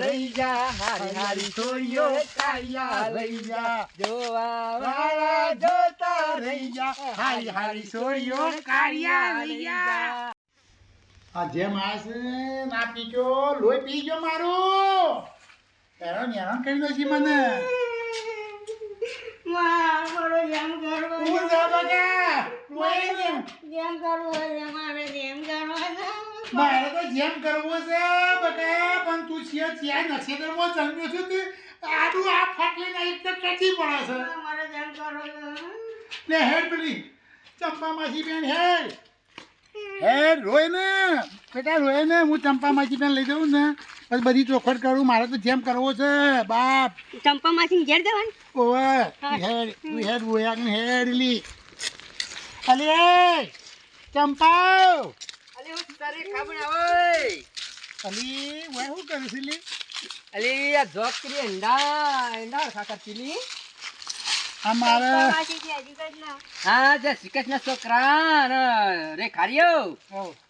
રહી જા હારી હારી છોડીઓ કાળિયા લઈ જા જોવા વાળા જોતા રહી જા હારી હારી છોડીઓ કાળિયા લઈ જા આ જેમ આ છે ના પીજો લોહી પી ગયો મારું હેરાન હેરાન કરી દો છે મને માં, મારો જેમ કરવો. હું જા લોહી ને. જેમ કરવો મારે જેમ કરવો. મારે તો જેમ કરવો છે બકા પણ તું છે ત્યાં નક્ષત્રમાં જન્મ્યો છું તે? આડું આ ફાટલીને એક તો ટચી પડે છે મારે જેમ કરો લે હેડ પેલી. ચંપા માસી બેન હેડ. હેડ રોય ને. બેટા રોય ને. હું ચંપા માસી બેન લઈ જઉં ને. પછી બધી ચોખડ કરું. મારે તો જેમ કરવો છે. બાપ. ચંપા માસી ઘેર દેવાનું ઓવે હેડ તું હેડ રોયા ને હેડ લી. અલે ચંપા તારે ખાબણ આવે અલી ઓય શું કરે છે લી અલી આ જોબ કરી એંડા એંડા ખાતા પીલી આ મારે માસી છે હજી કઈ ના. હા જે શ્રીકૃષ્ણ ના છોકરા ને રે ખારીયો.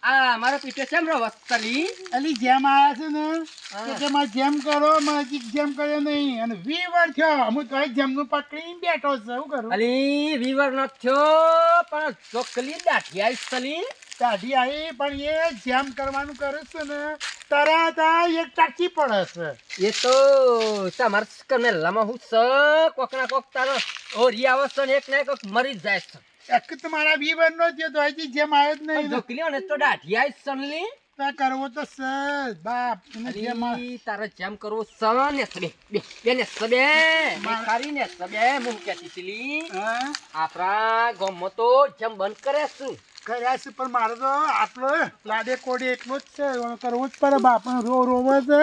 આ મારો પીટો છે રો વસ્તલી અલી. જેમ આયા છે ને હા. કે કે મારે જેમ કરો મારે જેમ કર્યો નહીં. અને વીવર થયો. હું તો જેમનું પકડીને બેઠો છે. શું કરું? અલી વીવર ન થયો પણ ચોકલી દાઠી આવીશ સલી દાઢી આવી પણ એ જેમ કરવાનું કરે છે ને તરત એક ટાંકી પડે છે. એ તો તમાર કને હું સ કોક ના કોક તારો ઓરી આવશે ને એક ને કોક મરી જ જાય છે. એક તો મારા વી બનનો થયો તો હજી જેમ આવ્યો જ નહીં જોકલી ને. તો દાઢી આવી સનલી તા કરવો તો સ બાપ તારે જેમ કરવો સ ને સબે બે બે ને સબે ખારી ને સબે મું કેતી સીલી હા. આપણા ગામમાં તો જેમ બંધ કરે શું કર્યા છે પણ મારે તો આટલો લાડે કોડે એટલો જ છે કરવો જ પડે બાપ રો રોવે છે.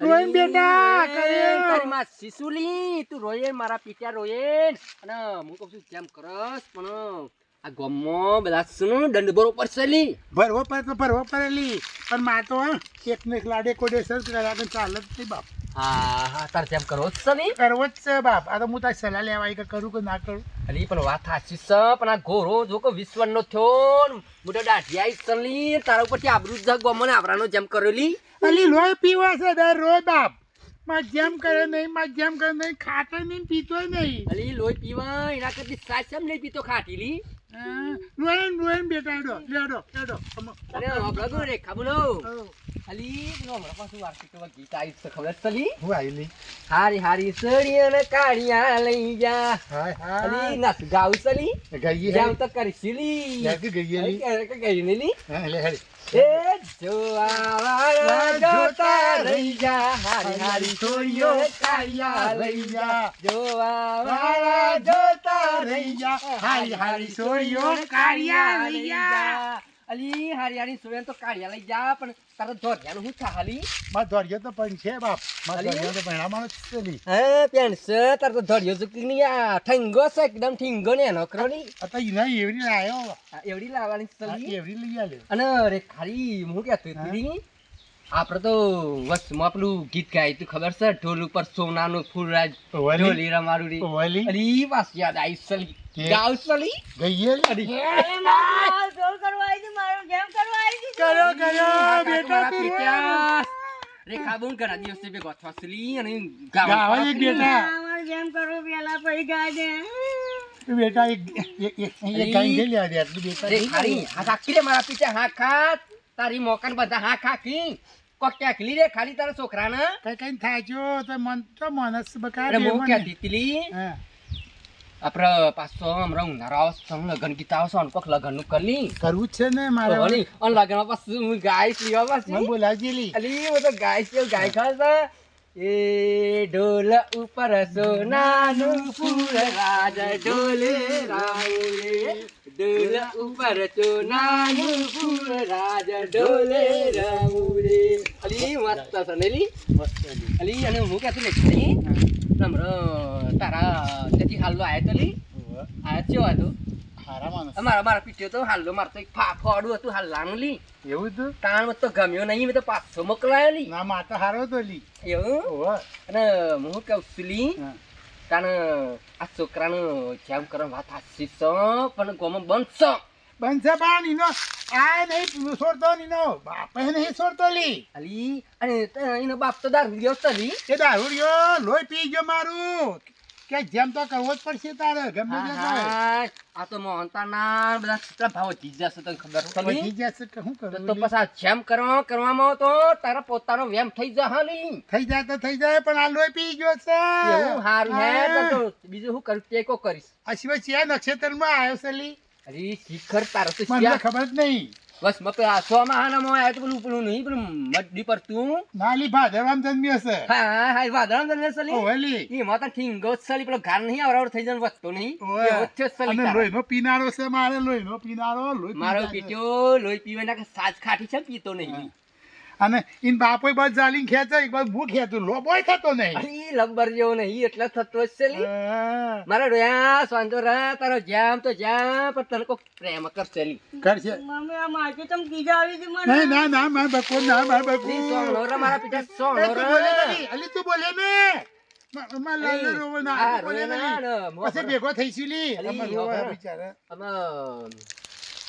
રોઈન બેટા તારી માં શિશુલી તું રોયે મારા પીટ્યા રોયે. અને હું કહું છું જેમ કરસ? પણ આ ગામમાં બધા શું દંડ બરોબર છે લી ભરવો પડે તો ભરવો પડેલી. પણ મારે તો એક ને એક લાડે કોડે સર કર્યા ચાલે જ નહીં બાપ. હા તારે જેમ કરવો જ છે ની કરવો જ છે બાપ. આ તો હું તારી સલાહ લેવા આવી કરું કે ના કરું? અલી પણ વાત સાચી છે પણ આ ઘોરો જો કે વિશ્વન થયો મોટો દાઢી આવી તારા ઉપરથી આબરૂ જ ગમો આવરાનો જેમ કરેલી અલી. લોહી પીવા છે દર રોજ બાપ. માં જેમ કરે નહીં માં જેમ કરે નહીં ખાતો નહીં પીતો નહીં. અલી લોહી પીવા એના કરતી સાચ કેમ નહીં પીતો ખાટીલી હા, રોઈન રોઈન બેટા એડો લેડો લેડો. અરે હબળો રે ખાબુલો અલી નો હમણાં પાછું વાર્ષિક ગીત આવી છે ખબર છે લી હું આવેલી હારી હારી સળી અને કાળિયા લઈ જા. અલી નસ ગાવ સલી ગઈ જેમ તો કરી સીલી લાગી ગઈ એલી. ગઈ નીલી હા લે હેડી એ જોવા જોતા રહી જા. હારી હારી છોડીઓ કાળિયા લઈ જા. જોવા જોતા રહી જા. હારી હારી છોડીઓ કાળિયા લઈ જા. અલી હારી હારી છોડીઓ તો કાળિયા લઈ જા પણ તારો ધોરિયાનું હું થા હાલી? માં ધોરિયો તો પણ છે બાપ. માં અલી. ધોરિયો તો જ છે લી. હે પેન છે તાર તો ધોરિયો ચૂકી નહીં આ ઠંગો છે એકદમ ઠીંગો ને એનો કરો ની આ ઈના એવડી લાયો. એવડી લાવવાની આ એવડી લઈ આલ્યો. અને રે ખાલી હું કહેતો હતી આપણે તો વસમાં પેલું ગીત ગાય તું ખબર છે ઢોલ ઉપર સોનાનું ફૂલરાજ. ઢોલી રમારું રી ઓલી. અલી પાસ યાદ આવી સલી? ગાવ સલી ગઈ એલી. અલી મારો જોર કરવા આવી મારો જેમ કરવા આવી છે. કર્યો કર્યો બેટા તું. રેખા બોન ઘણા દિવસે ભેગો થયો સલી અને ગાવ ગાવા એક બેટા આ મારો જેમ કરો પેલા પૈસા દે બેટા એક એક એક કાંઈ ગઈ લે આજે બેટા રે નહીં ખાલી હા રે મારા પીછે હા ખાત તારી મોકન બધા હા ખાખી કોક ક્યાંકલી રે ખાલી તારા છોકરાને? કઈ કઈ છો તો મન તો મનસ બકા અરે હું મને. હતી હા. આપણે પાછો હમણાં ઉનાળો આવશે તો લગન ગીત આવશે અને કોક લગનનું કરલી કરવું છે ને મારે ઓલી અને લગન પાછું હું લેવા મને પાછી બોલાવજે લી. અલી હું તો ગાય કેવું ગાય ખાસ એ ઢોલ ઉપર સોનાનું ફૂલ રાજ ઢોલે રાઉલે ઢોલ ઉપર સોનાનું ફૂલ રાજ ડોલે રાઉલે અલી મસ્ત છે ને અલી? મસ્ત અલી અને હું કહેતો ને ખાલી હમણાં તારા તેથી હાલો આવ્યો તો લી હોવે. આ ચેવો હતો? અમારા મારા પીટ્યો તો હાલો મારે તો એક ફા ફોડું હતું હાલ લી એવું હતું? તાણ તો ગમ્યો નહીં મેં તો પાછો મોકલાયો લી ના માતો હારો તો લી એવું? અને હું કહું છું લી તાણ આ છોકરાનું જેમ કરવા વાત હાચી છે? પણ ગોમાં છે બનશે પણ એનો આ નહીં છોડતો નીનો બાપે નહીં છોડતો લી. અલી અને તે એનો બાપ તો દારૂ ગયો તલી એ દારૂડિયો લોહી પી ગયો મારું. કે જેમ તો કરવો જ પડશે તારે ગમે તે થાય. આ તો મોહનતાના બધા કેટલા ભાવ જશે તને ખબર તમે તલી જશે કે શું કરું તો પછી આ જેમ કરવા કરવામાં તો તારા પોતાનો વેમ થઈ જા હાલી થઈ જાય તો થઈ જાય પણ આ લોહી પી ગયો છે. એવું હારું હે તો બીજું શું કરું તે કો કરીશ. આ સિવાય ચિયા નક્ષત્રમાં આવ્યો છે લી. અરે શિખર તારો તો ખબર જ નહીં. બસ મપે આ સો માં હાના મોય આ તો પેલું પેલું નહીં પેલું મડડી પર તું નાલી ભાદરવામાં જન્મ્યો છે હા હા વાદળ ને સલી ઓવે લી ઈ માતા ઠીંગ ગોસલી સલી પેલો ઘર નહીં આવરાવડ થઈ જાય વસ્તો નહીં ઓવે. એવો સલી અને. લોહીનો પીનારો છે મારે લોહીનો પીનારો લોહી મારો. પીટ્યો લોહી પીવે ના કે સાજ ખાટી છે પીતો નહીં અને ઇન બાપોય બસ જાલી ખેંચે એક બાજુ ભૂખ ખેંચું લોબોય થતો નહીં અરે લંબર જેવો નહીં એટલે થતો જ છે લી. મારા રોયા સાંજો રા તારો જામ તો જામ પણ તને કોક પ્રેમ કરશે લી કરશે મમ્મી આ માટી તમ કીધા આવી હતી મને ના ના માર બકો ના માર બકો લી સોંગણો રા મારા સોંગણો બોલે રા. નહીં. અલી તું બોલે ને મા- થઈ લાલો રોવો ના, બોલે ના નહીં. ને, મોહ પછી ભેગો થઈશું લી. બિચારા.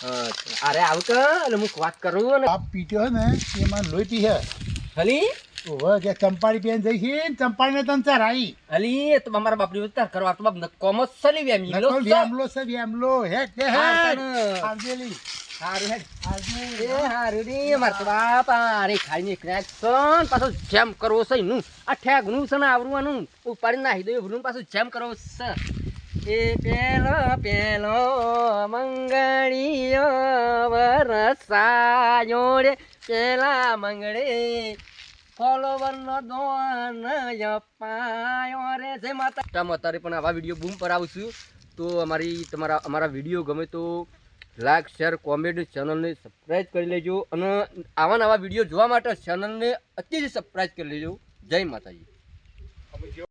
અરે આવ કે એટલે હું વાત કરું ને બાપ પીટ્યો ને એમાં લોહી પીહે હલી? ઓહો કે ચંપાડી પેન જઈ છે ને ચંપાડીને ચાર આવી એ તો અમારા બાપની ઉતાર કરવા તો બાપ નકોમ જ સલી વેમ લો. વ્યામલો છે વ્યામલો. હેડ કે હે તને. આવજેલી હારું હે એ હારું રી, માર તો બાપ આરે ખાઈને ક્રેક સન, પાછો જેમ કરવો છે નું આ ઠેગનું છે ને આવડવાનું. ઉપાડી નાહી દે એવડું ને પાછું જેમ કરવો છે. એ પેલો પેલો મંગળીયો વરસાયો રે. પેલા મંગળે ફોલોવરનો દોન અપાયો રે. જય માતા તમે અત્યારે પણ આવા વીડિયો બૂમ પર આવું છું. તો અમારી તમારા અમારા વીડિયો ગમે તો લાઈક, શેર, કોમેન્ટ ચેનલને સબસ્ક્રાઈબ કરી લેજો અને આવા નવા વીડિયો જોવા માટે ચેનલને અત્યારે સબસ્ક્રાઈબ કરી લેજો. જય માતાજી.